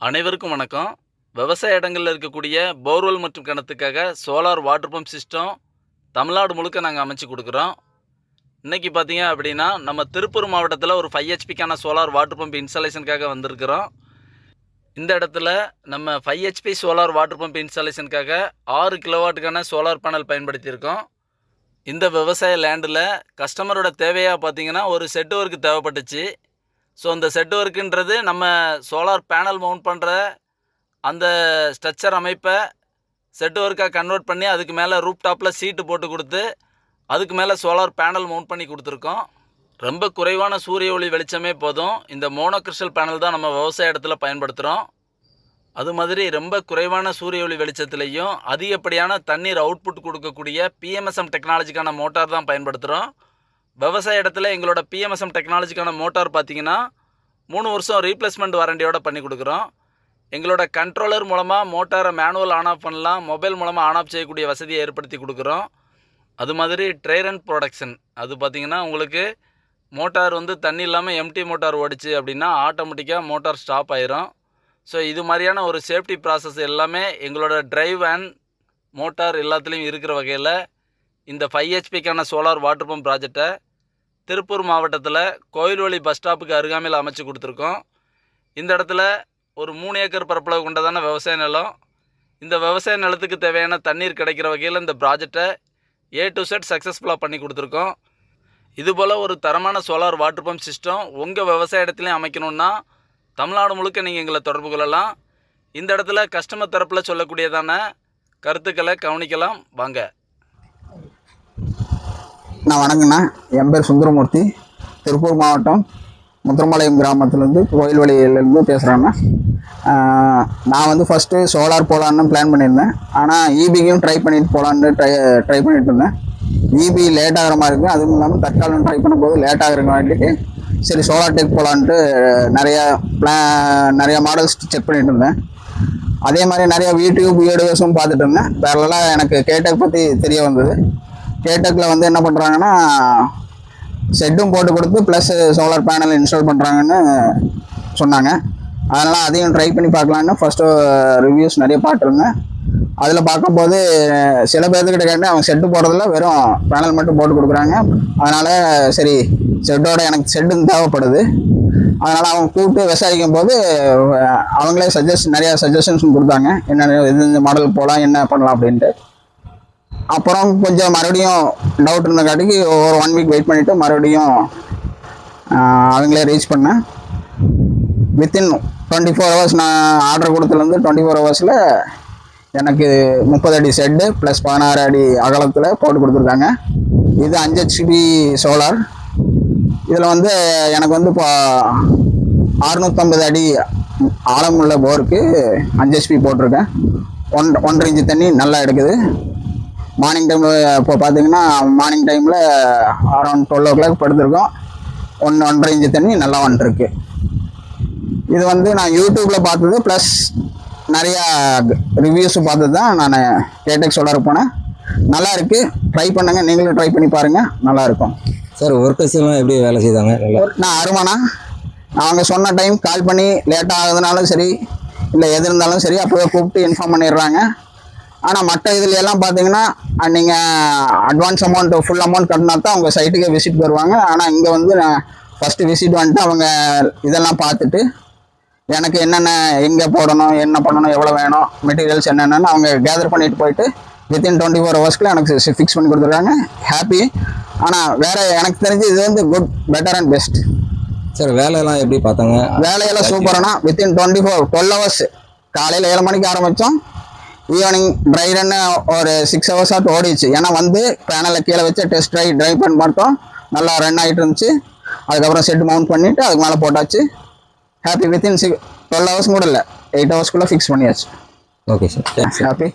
அனைவருக்கும் வணக்கம். விவசாய இடங்களில் இருக்கக்கூடிய போர்வெல் மற்றும் கிணத்துக்காக solar water pump system Tamil Nadu முழுக்க நாங்கள் அமைச்சு கொடுக்குறோம். இன்றைக்கி பார்த்தீங்க அப்படின்னா நம்ம திருப்பூர் மாவட்டத்தில் ஒரு ஃபைவ் ஹெச்பிக்கான சோலார் வாட்டர் பம்ப் இன்ஸ்டாலேஷனுக்காக வந்திருக்கிறோம். இந்த இடத்துல நம்ம five HP solar water pump இன்ஸ்டாலேஷனுக்காக ஆறு கிலோவாட்டுக்கான சோலார் பேனல் பயன்படுத்தியிருக்கோம். இந்த விவசாய லேண்டில் கஸ்டமரோட தேவையாக பார்த்தீங்கன்னா ஒரு செட் ஒர்க்கு தேவைப்பட்டுச்சு. ஸோ அந்த செட் ஒர்க்குன்றது நம்ம சோலார் பேனல் மவுண்ட் பண்ணுற அந்த ஸ்ட்ரக்சர் அமைப்பை செட் ஒர்க்காக கன்வெர்ட் பண்ணி அதுக்கு மேலே ரூப் டாப்பில் சீட்டு போட்டு கொடுத்து அதுக்கு மேலே சோலார் பேனல் மவுண்ட் பண்ணி கொடுத்துருக்கோம். ரொம்ப குறைவான சூரிய ஒளி வெளிச்சமே போதும். இந்த மோனோக்ரிஸ்டல் பேனல் தான் நம்ம விவசாய இடத்துல பயன்படுத்துகிறோம் அது மாதிரி ரொம்ப குறைவான சூரிய ஒளி வெளிச்சத்துலேயும் அதிகப்படியான தண்ணீர் அவுட்புட் கொடுக்கக்கூடிய பிஎம்எஸ்எம் டெக்னாலஜிக்கான மோட்டார் தான் பயன்படுத்துகிறோம் விவசாய இடத்துல எங்களோட பிஎம்எஸ்எம் டெக்னாலஜிக்கான மோட்டார் பார்த்தீங்கன்னா மூணு வருஷம் ரீப்ளேஸ்மெண்ட் வாரண்டியோட பண்ணி கொடுக்குறோம். எங்களோட கண்ட்ரோலர் மூலமாக மோட்டாரை மேனுவல் ஆன் ஆஃப் பண்ணலாம். மொபைல் மூலமாக ஆன் ஆஃப் செய்யக்கூடிய வசதியை ஏற்படுத்தி கொடுக்குறோம். அது மாதிரி ட்ரைரன் ப்ரொடக்ஷன் அது பார்த்திங்கன்னா உங்களுக்கு மோட்டார் வந்து தண்ணி இல்லாமல் எம்டி மோட்டார் ஓடிச்சு அப்படின்னா ஆட்டோமேட்டிக்காக மோட்டார் ஸ்டாப் ஆயிரும். ஸோ இது மாதிரியான ஒரு சேஃப்டி ப்ராசஸ் எல்லாமே எங்களோட ட்ரைவ் அண்ட் மோட்டார் எல்லாத்துலேயும் இருக்கிற வகையில் இந்த ஃபைவ் ஹெச்பிக்கான சோலார் வாட்டர் பம்ப் ப்ராஜெக்டை திருப்பூர் மாவட்டத்தில் கோயில்வழி பஸ் ஸ்டாப்புக்கு அருகாமையில் அமைச்சு கொடுத்துருக்கோம். இந்த இடத்துல ஒரு மூணு ஏக்கர் பரப்பளவு கொண்டதான விவசாய நிலம். இந்த விவசாய நிலத்துக்கு தேவையான தண்ணீர் கிடைக்கிற வகையில் இந்த ப்ராஜெக்டை ஏ டு செட் சக்ஸஸ்ஃபுல்லாக பண்ணி கொடுத்துருக்கோம். இதுபோல் ஒரு தரமான சோலார் வாட்டர் பம்ப் சிஸ்டம் உங்கள் விவசாய இடத்துலையும் அமைக்கணுன்னா தமிழ்நாடு முழுக்க நீங்கள் எங்களை தொடர்பு கொள்ளலாம். இந்த இடத்துல கஸ்டமர் தரப்பில் சொல்லக்கூடியதான கருத்துக்களை கவனிக்கலாம். வாங்க. நான் வணக்கண்ணா என் பேர் சுந்தரமூர்த்தி. திருப்பூர் மாவட்டம் முத்திரம்பாளையம் கிராமத்துலேருந்து கோயில்வழியிலேருந்து பேசுகிறேண்ணா நான் வந்து ஃபஸ்ட்டு சோலார் போகலான்னு பிளான் பண்ணியிருந்தேன். ஆனால் ஈபிக்கும் ட்ரை பண்ணிட்டு போகலான்னு ட்ரை ட்ரை பண்ணிட்டு இருந்தேன். ஈபி லேட் ஆகிற மாதிரி இருக்குது அதுவும் இல்லாமல் தற்காலம் ட்ரை பண்ணும்போது லேட் ஆகிற வேண்டிட்டு சரி சோலார் டெக் போகலான்ட்டு நிறையா பிளா நிறைய மாடல்ஸ் செக் பண்ணிட்டு இருந்தேன். அதே மாதிரி நிறைய யூடியூப் வீடியோஸும் பார்த்துட்டு இருந்தேன். பேரலாக எனக்கு கேட்டக் பற்றி தெரிய வந்தது. கேடெக்கில் வந்து என்ன பண்ணுறாங்கன்னா செட்டும் போட்டு கொடுத்து ப்ளஸ் சோலார் பேனல் இன்ஸ்டால் பண்ணுறாங்கன்னு சொன்னாங்க. அதனால் அதையும் ட்ரை பண்ணி பார்க்கலான்னு ஃபஸ்ட்டு ரிவ்யூஸ் நிறைய பார்த்துருந்தேன். அதில் பார்க்கும்போது சில பேர்த்துக்கிட்ட கேட்டு அவங்க செட்டு போடுறதில்ல வெறும் பேனல் மட்டும் போட்டு கொடுக்குறாங்க. அதனால் சரி செட்டோட எனக்கு செட்டும் தேவைப்படுது. அதனால் அவங்க கூப்பிட்டு விசாரிக்கும் போது அவங்களே சஜஸ்ட் நிறையா சஜஷன்ஸ் கொடுத்தாங்க. என்ன எந்தெந்த இந்த மாடல் போகலாம் என்ன பண்ணலாம் அப்படின்ட்டு. அப்புறம் கொஞ்சம் மறுபடியும் டவுட் இருந்தங்காட்டிக்கு ஒரு ஒன் வீக் வெயிட் பண்ணிவிட்டு மறுபடியும் அவங்களே ரீச் பண்ணேன். வித்தின் டுவெண்ட்டி ஃபோர் ஹவர்ஸ் நான் ஆர்டர் கொடுத்துலேருந்து டுவெண்ட்டி ஃபோர் ஹவர்ஸில் எனக்கு முப்பது அடி செட்டு ப்ளஸ் பதினாறு அடி அகலத்தில் போட்டு கொடுத்துருக்காங்க. இது அஞ்சு ஹெச்பி சோலார் இதில் வந்து எனக்கு வந்து இப்போ அறுநூற்றம்பது அடி ஆழமுள்ள போருக்கு அஞ்சு ஹெச்பி போட்டிருக்கேன். ஒன் ஒன்றரை இன்ச்சு தண்ணி நல்லா எடுக்குது. மார்னிங் டைமில் இப்போ பார்த்தீங்கன்னா மார்னிங் டைமில் அரௌண்ட் டுவெல் ஓ கிளாக் படுத்திருக்கோம். ஒன்று ஒன்றரை இன்ச்சு தண்ணி நல்லா வந்துருக்கு. இது வந்து நான் யூடியூப்பில் பார்த்தது ப்ளஸ் நிறையா ரிவ்யூஸ் பார்த்து தான் நான் கேடெக் சோலார் போனேன். நல்லா இருக்கு. ட்ரை பண்ணுங்க. நீங்களும் ட்ரை பண்ணி பாருங்கள் நல்லா இருக்கும். சார் ஒர்க்கர்ஸ் எல்லாம் எப்படி வேலை செய்தாங்க? நான் அருமாண்ணா அவங்க சொன்ன டைம் கால் பண்ணி லேட்டாக ஆகுதுனாலும் சரி இல்லை எது இருந்தாலும் சரி அப்போவே கூப்பிட்டு இன்ஃபார்ம் பண்ணிடுறாங்க. ஆனால் மற்ற இதுல எல்லாம் பார்த்தீங்கன்னா நீங்கள் அட்வான்ஸ் அமௌண்ட் ஃபுல் அமௌண்ட் கட்டினா தான் அவங்க சைட்டுக்கே விசிட் வருவாங்க. ஆனால் இங்கே வந்து நான் ஃபஸ்ட்டு விசிட் வந்துட்டு அவங்க இதெல்லாம் பார்த்துட்டு எனக்கு என்னென்ன எங்கே போடணும் என்ன பண்ணணும் எவ்வளோ வேணும் மெட்டீரியல்ஸ் என்னென்னு அவங்க கேதர் பண்ணிட்டு போயிட்டு வித்தின் டுவெண்ட்டி ஃபோர் ஹவர்ஸ்க்குள்ள எனக்கு ஃபிக்ஸ் பண்ணி கொடுத்துருக்காங்க ஹாப்பி ஆனால் வேறு எனக்கு தெரிஞ்சு இது வந்து good better and best sir வேலையெல்லாம் எப்படி பார்த்தாங்க? வேலையெல்லாம் சூப்பரானா within twenty four twelve hours காலையில் ஏழு மணிக்கு ஆரம்பித்தோம் ஈவினிங் ட்ரை ரன்னு ஒரு சிக்ஸ் ஹவர்ஸ் ஆட்டு ஓடிச்சு ஏன்னா வந்து பேனலில் கீழே வச்சு டெஸ்ட் ட்ரை ட்ரைவ் பண்ணி பார்த்தோம். நல்லா ரன் ஆகிட்டு இருந்துச்சு. அதுக்கப்புறம் செட் மவுண்ட் பண்ணிவிட்டு அதுக்கு மேலே போட்டாச்சு. Happy within six twelve hours கூட இல்லை எயிட் ஹவர்ஸ்க்குள்ளே ஃபிக்ஸ் பண்ணியாச்சு. Okay sir happy